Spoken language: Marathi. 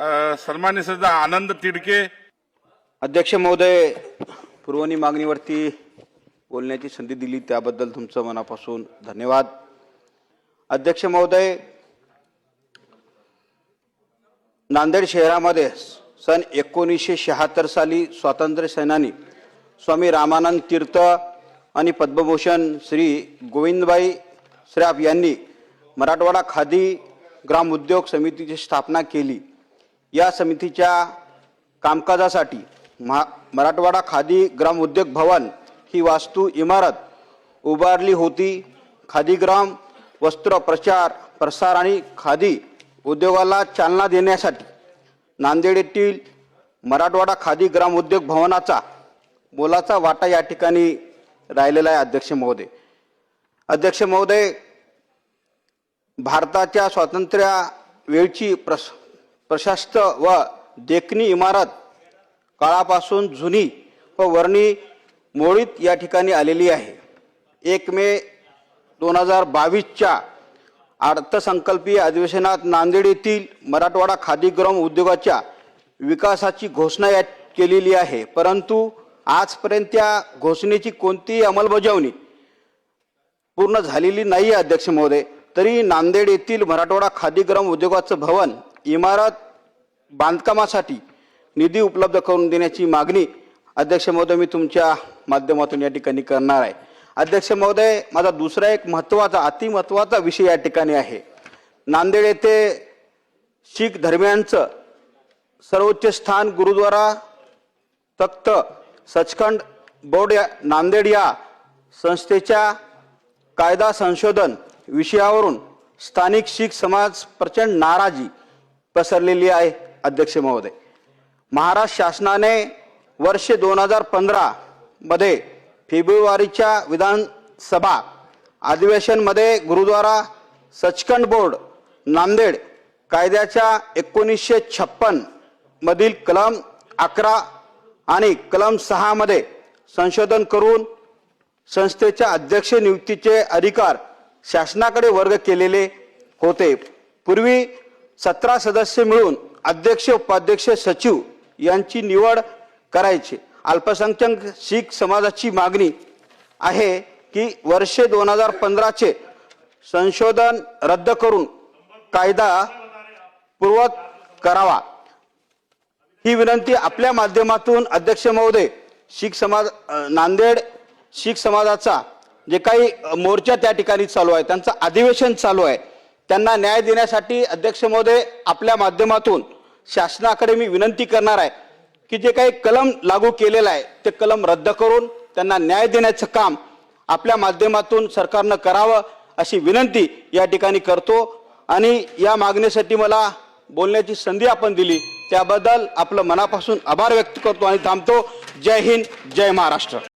सन्मान्य सदा आनंद तिडके. अध्यक्ष महोदय पुरवणी मागणीवरती बोलण्याची संधी दिली त्याबद्दल तुमचं मनापासून धन्यवाद. अध्यक्ष महोदय नांदेड शहरामध्ये सन एकोणीसशे शहात्तर साली स्वातंत्र्य सेनानी स्वामी रामानंद तीर्थ आणि पद्मभूषण श्री गोविंदबाई श्राफ यांनी मराठवाडा खादी ग्राम उद्योग समितीची स्थापना केली. या समितीच्या कामकाजासाठी महा मराठवाडा खादी ग्राम उद्योग भवन ही वास्तू इमारत उभारली होती. खादीग्राम वस्त्र प्रचार प्रसार आणि खादी उद्योगाला चालना देण्यासाठी नांदेड येथील मराठवाडा खादी ग्राम उद्योग भवनाचा मोलाचा वाटा या ठिकाणी राहिलेला आहे अध्यक्ष महोदय. अध्यक्ष महोदय भारताच्या स्वातंत्र्या वेळची प्रस प्रशस्त व देखणी इमारत काळापासून जुनी व वर्णी मोळीत या ठिकाणी आलेली आहे. एक मे दोन हजार बावीसच्या अर्थसंकल्पीय अधिवेशनात नांदेड येथील मराठवाडा खादीग्राम उद्योगाच्या विकासाची घोषणा यात केलेली आहे. परंतु आजपर्यंत त्या घोषणेची कोणतीही अंमलबजावणी पूर्ण झालेली नाही आहे अध्यक्ष महोदय. तरी नांदेड येथील मराठवाडा खादीग्राम उद्योगाचं भवन इमारत बांधकामासाठी निधी उपलब्ध करून देण्याची मागणी अध्यक्ष महोदय मी तुमच्या माध्यमातून या ठिकाणी करणार आहे. अध्यक्ष महोदय माझा दुसरा एक महत्त्वाचा अतिमहत्त्वाचा विषय या ठिकाणी आहे. नांदेड येथे शीख धर्मियांचं सर्वोच्च स्थान गुरुद्वारा तख्त सचखंड बोर्ड या नांदेड या संस्थेच्या कायदा संशोधन विषयावरून स्थानिक शीख समाज प्रचंड नाराजी पसरलेली आहे अध्यक्ष महोदय. महाराष्ट्र शासनाने वर्ष दोन हजार पंधरामध्ये फेब्रुवारीच्या विधानसभा अधिवेशनमध्ये गुरुद्वारा सचखंड बोर्ड नांदेड कायद्याच्या एकोणीसशे छप्पनमधील कलम अकरा आणि कलम सहामध्ये संशोधन करून संस्थेच्या अध्यक्ष नियुक्तीचे अधिकार शासनाकडे वर्ग केलेले होते. पूर्वी सतरा सदस्य मिळून अध्यक्ष उपाध्यक्ष सचिव यांची निवड करायची. अल्पसंख्याक शीख समाजाची मागणी आहे की वर्षे दोन हजार पंधराचे संशोधन रद्द करून कायदा पूर्वत करावा. ही विनंती आपल्या माध्यमातून अध्यक्ष महोदय शीख समाज नांदेड शीख समाजाचा जे काही मोर्चा त्या ठिकाणी चालू आहे त्यांचं अधिवेशन चालू आहे. त्यांना न्याय देण्यासाठी अध्यक्ष महोदय आपल्या माध्यमातून शासनाकडे मी विनंती करणार आहे की जे काही कलम लागू केलेलं आहे ते कलम रद्द करून त्यांना न्याय देण्याचं काम आपल्या माध्यमातून सरकारनं करावं अशी विनंती या ठिकाणी करतो. आणि या मागणीसाठी मला बोलण्याची संधी आपण दिली. त्याबद्दल आपलं मनापासून आभार व्यक्त करतो आणि थांबतो. जय हिंद जय महाराष्ट्र.